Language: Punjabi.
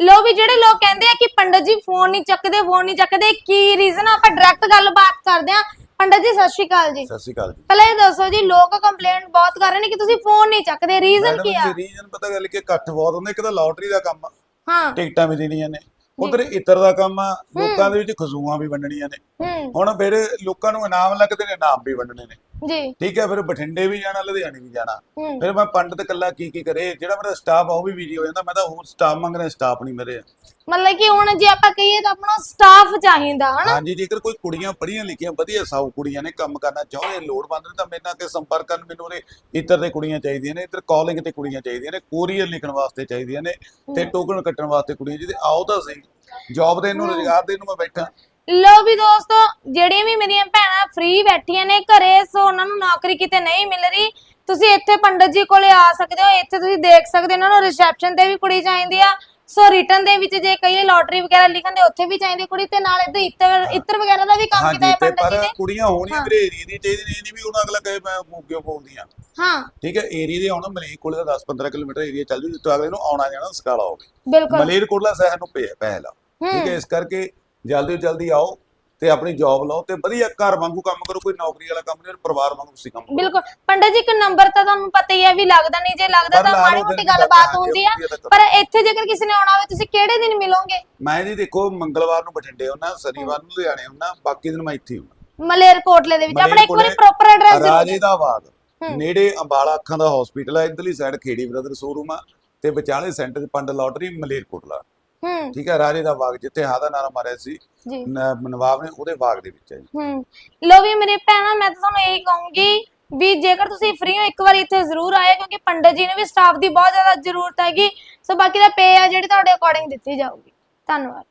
ਲੋ ਵੀ ਜਿਹੜੇ ਲੋਕ ਕਹਿੰਦੇ ਆ ਕਿ ਪੰਡਤ ਜੀ ਫੋਨ ਨਹੀਂ ਚੱਕਦੇ ਫੋਨ ਨਹੀਂ ਚੱਕਦੇ ਕੀ ਰੀਜ਼ਨ ਆਪਾਂ ਡਾਇਰੈਕਟ ਗੱਲਬਾਤ ਕਰਦੇ ਆ। ਪੰਡਤ ਜੀ ਸਤਿ ਸ਼੍ਰੀ ਅਕਾਲ ਜੀ। ਸਤਿ ਸ਼੍ਰੀ ਅਕਾਲ ਜੀ। ਪਹਿਲਾਂ ਇਹ ਦੱਸੋ ਜੀ ਲੋਕ ਕੰਪਲੇਂਟ ਬਹੁਤ ਕਰ ਰਹੇ ਨੇ ਕਿ ਤੁਸੀਂ ਫੋਨ ਨਹੀਂ ਚੱਕਦੇ। ਰੀਜ਼ਨ ਕੀ ਆ? ਰੀਜਨ ਪਤਾ ਗੱਲ ਕਿ ਇਕੱਠ ਬਹੁਤ ਹੁੰਦਾ ਇੱਕ ਤਾਂ ਲਾਟਰੀ ਦਾ ਕੰਮ ਆ। ਹਾਂ। ਟਿਕਟਾਂ ਵੀ ਦੇਣੀਆਂ ਨੇ। ਉਧਰ ਇਤਰ ਦਾ ਕੰਮ ਆ ਲੋਕਾਂ ਦੇ ਵਿੱਚ ਖਜ਼ੂਆਂ ਵੀ ਵੰਡਣੀਆਂ ਨੇ। ਹੁਣ ਫਿਰ ਲੋਕਾਂ ਨੂੰ ਇਨਾਮ ਲੱਗਦੇ ਨੇ ਇਨਾਮ ਵੀ ਵੰਡਣੇ ਨੇ। ਜੀ। ਠੀਕ ਹੈ ਫਿਰ ਬਠਿੰਡੇ ਵੀ ਜਾਣਾ ਲੁਧਿਆਣੇ ਵੀ ਜਾਣਾ। ਫਿਰ ਮੈਂ ਪੰਡਤ ਕੱਲਾ ਕੀ ਕੀ ਕਰੇ ਜਿਹੜਾ ਮੇਰਾ ਸਟਾਫ ਆ ਉਹ ਵੀ ਬਿਜ਼ੀ ਹੋ ਜਾਂਦਾ। ਮੈਂ ਤਾਂ ਹੋਰ ਸਟਾਫ ਮੰਗ ਰਿਹਾ ਸਟਾਫ ਨਹੀਂ ਮੇਰੇ ਮਤਲਬ ਕਿ ਹੁਣ ਜੇ ਆਪਾਂ ਕਹੀਏ ਤਾਂ ਆਪਣਾ ਸਟਾਫ ਚਾਹੀਦਾ ਹਨਾ? ਹਾਂਜੀ ਜੇਕਰ ਕੋਈ ਕੁੜੀਆਂ ਪੜ੍ਹੀਆਂ ਲਿਖੀਆਂ ਵਧੀਆ ਸਾਊ ਕੁੜੀਆਂ ਨੇ ਕੰਮ ਕਰਨਾ ਚਾਹੁੰਦੇ ਲੋੜਵੰਦ ਨੇ ਤਾਂ ਮੇਰੇ ਨਾਲ ਕੇ ਸੰਪਰਕ ਕਰਨ ਮੈਨੂੰ ਉਹਦੇ ਇੱਧਰ ਦੇ ਕੁੜੀਆਂ ਚਾਹੀਦੀਆਂ ਨੇ ਇੱਧਰ ਕਾਲਿੰਗ ਤੇ ਕੁੜੀਆਂ ਚਾਹੀਦੀਆਂ ਨੇ ਕੋਰੀਅਰ ਲਿਖਣ ਵਾਸਤੇ ਚਾਹੀਦੀਆਂ ਨੇ ਤੇ ਟੋਕਨ ਕੱਟਣ ਵਾਸਤੇ ਕੁੜੀਆਂ ਜਿਹਦੇ ਆਓ ਤਾਂ ਸਹੀ। ਜੌਬ ਦੇ ਨੂੰ ਰੁਜ਼ਗਾਰ ਦੇ ਨੂੰ ਮੈਂ ਬੈਠਾ। ਲੋ ਵੀ ਦੋਸਤੋ ਜਿਹੜੀਆਂ ਵੀ ਮੇਰੀਆਂ ਭੈਣਾਂ ਫ੍ਰੀ ਬੈਠੀਆਂ ਨੇ ਘਰੇ ਸੋ ਉਹਨਾਂ ਨੂੰ ਨੌਕਰੀ ਕਿਤੇ ਨਹੀਂ ਮਿਲ ਰਹੀ। ਤੁਸੀਂ ਇੱਥੇ ਪੰਡਤ ਜੀ ਕੋਲੇ ਆ ਸਕਦੇ ਹੋ ਇੱਥੇ ਤੁਸੀਂ ਦੇਖ ਸਕਦੇ ਹੋ ਇਹਨਾਂ ਨੂੰ ਰਿਸੈਪਸ਼ਨ ਤੇ ਵੀ ਕੁੜੀ ਚਾਹੀਦੀ ਆ। ਸੋ ਰਿਟਰਨ ਦੇ ਵਿੱਚ ਜੇ ਕਈ ਲੋਟਰੀ ਵਗੈਰਾ ਲਿਖਣ ਦੇ ਉੱਥੇ ਵੀ ਚਾਹੀਦੀ ਕੁੜੀ ਤੇ ਨਾਲ ਇੱਧਰ ਇੱਤਰ ਇੱਤਰ ਵਗੈਰਾ ਦਾ ਵੀ ਕੰਮ ਕੀਤਾ ਹੈ ਪੰਡਤ ਜੀ ਨੇ। ਕੁੜੀਆਂ ਹੋਣੀਆਂ ਵੀਰੇ ਏਰੀਆ ਦੀ ਚਾਹੀਦੀ ਨਹੀਂ ਵੀ ਉਹਨਾਂ ਅਗਲਾ ਕਹੇ ਮੈਂ ਮੋਗਿਓ ਬੋਲਦੀਆਂ ਹਾਂ। ਠੀਕ ਹੈ ਏਰੀਆ ਦੇ ਆਉਣਾ ਮਲੇਰ ਕੋਲੇ ਦਾ 10-15 ਕਿਲੋਮੀਟਰ ਏਰੀਆ ਚੱਲ ਜੂ ਜਿੱਥੋਂ ਅਗਲੇ ਨੂੰ ਆਉਣਾ ਜਾਣਾ ਸਕਾਲਾ ਹੋਵੇ ਬਿਲਕੁਲ। ਮਲੇਰ ਕੋਟਲਾ ਸ਼ਹਿਰ ਨੂੰ ਪਹਿਲਾ। ਠੀਕ ਹੈ ਇਸ ਕਰਕੇ ਜਲਦੀ ਤੋਂ ਜਲਦੀ ਆਓ ਤੇ ਆਪਣੀ ਜੌਬ ਲਓ ਤੇ ਵਧੀਆ ਘਰ ਵਾਂਗੂ ਕੰਮ ਕਰੋ ਕੋਈ ਨੌਕਰੀ ਵਾਲਾ ਕੰਮ ਨਹੀਂ ਪਰਿਵਾਰ ਵਾਂਗੂ ਤੁਸੀਂ ਕੰਮ ਕਰੋ। ਬਿਲਕੁਲ। ਪੰਡਤ ਜੀ ਇੱਕ ਨੰਬਰ ਤਾਂ ਤੁਹਾਨੂੰ ਪਤਾ ਹੀ ਹੈ ਵੀ ਲੱਗਦਾ ਨਹੀਂ ਜੇ ਲੱਗਦਾ ਤਾਂ ਮਾੜੀ ਮੋਟੀ ਗੱਲਬਾਤ ਹੁੰਦੀ ਆ। ਪਰ ਇੱਥੇ ਜੇਕਰ ਕਿਸੇ ਨੇ ਆਉਣਾ ਹੋਵੇ ਤੁਸੀਂ ਕਿਹੜੇ ਦਿਨ ਮਿਲੋਗੇ? ਮੈਂ ਜੀ ਦੇਖੋ ਮੰਗਲਵਾਰ ਨੂੰ ਬਠਿੰਡੇ ਹੁੰਨਾ ਸ਼ਨੀਵਾਰ ਨੂੰ ਲੁਧਿਆਣੇ ਹੁੰਨਾ ਬਾਕੀ ਦਿਨ ਮੈਂ ਇੱਥੇ ਹੁੰਨਾ ਮਲੇਰ ਕੋਟਲੇ ਦੇ ਵਿੱਚ। ਆਪਣਾ ਇੱਕ ਵਾਰੀ ਪ੍ਰੋਪਰ ਐਡਰੈਸ ਦੇ ਰਾਜੇ ਦਾ ਬਾਗ। ਨੇੜੇ ਅੰਬਾਲਾ ਅੱਖਾਂ ਦਾ ਹਸਪੀਟਲ ਆ ਇਧਰਲੀ ਸਾਈਡ ਖੇੜੀ ਬ੍ਰਦਰ ਸ਼ੋਰੂਮ ਆ ਤੇ ਵਿਚਾਲੇ ਸੈਂਟਰ ਪੰਡ ਲਾਟਰੀ ਮਲੇਰਕੋਟਲਾ। ਹੂੰ ਠੀਕ ਹੈ ਰਾਜੇ ਦਾ ਬਾਗ ਜਿੱਥੇ ਹਾਦਾ ਨਾਰਾ ਮਾਰਿਆ ਸੀ ਨਵਾਬ ਨੇ ਉਹਦੇ ਬਾਗ ਦੇ ਵਿੱਚ ਹੈ ਜੀ ਹੂੰ। ਲੋ ਵੀ ਮੇਰੇ ਭੈਣਾਂ ਮੈਂ ਤਾਂ ਤੁਹਾਨੂੰ ਇਹੀ ਕਹੂੰਗੀ ਵੀ ਜੇਕਰ ਤੁਸੀਂ ਫ੍ਰੀ ਹੋ ਇੱਕ ਵਾਰੀ ਇੱਥੇ ਜ਼ਰੂਰ ਆਏ ਕਿਉਂਕਿ ਪੰਡਤ ਜੀ ਨੂੰ ਵੀ ਸਟਾਫ ਦੀ ਬਹੁਤ ਜ਼ਿਆਦਾ ਜ਼ਰੂਰਤ ਹੈਗੀ। ਸੋ ਬਾਕੀ ਦਾ ਪੇ ਆ ਜਿਹੜੀ ਤੁਹਾਡੇ ਅਕੋਰਡਿੰਗ ਦਿੱਤੀ ਜਾਊਗੀ। ਧੰਨਵਾਦ।